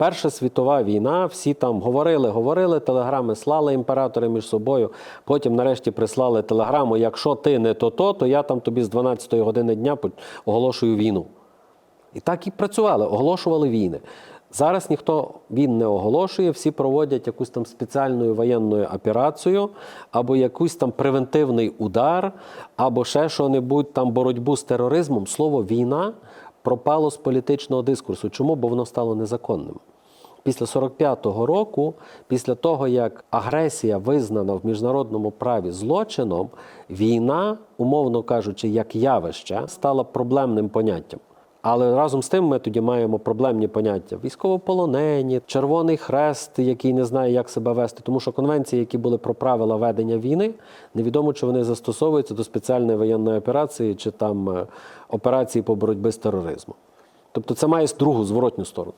Перша світова війна, всі там говорили, говорили, телеграми слали імператори між собою. Потім, нарешті, прислали телеграму: якщо ти не то-то, то я там тобі з 12-ї години дня оголошую війну. І так і працювали, оголошували війни. Зараз ніхто він не оголошує, всі проводять якусь там спеціальну воєнну операцію, або якийсь там превентивний удар, або ще що-небудь там боротьбу з тероризмом. Слово війна пропало з політичного дискурсу. Чому? Бо воно стало незаконним. Після 45-го року, після того як агресія визнана в міжнародному праві злочином, війна, умовно кажучи, як явище, стала проблемним поняттям. Але разом з тим ми тоді маємо проблемні поняття: військовополонені, Червоний Хрест, який не знає, як себе вести. Тому що конвенції, які були про правила ведення війни, невідомо, чи вони застосовуються до спеціальної воєнної операції чи там е, операції по боротьбі з тероризмом. Тобто це має другу зворотню сторону.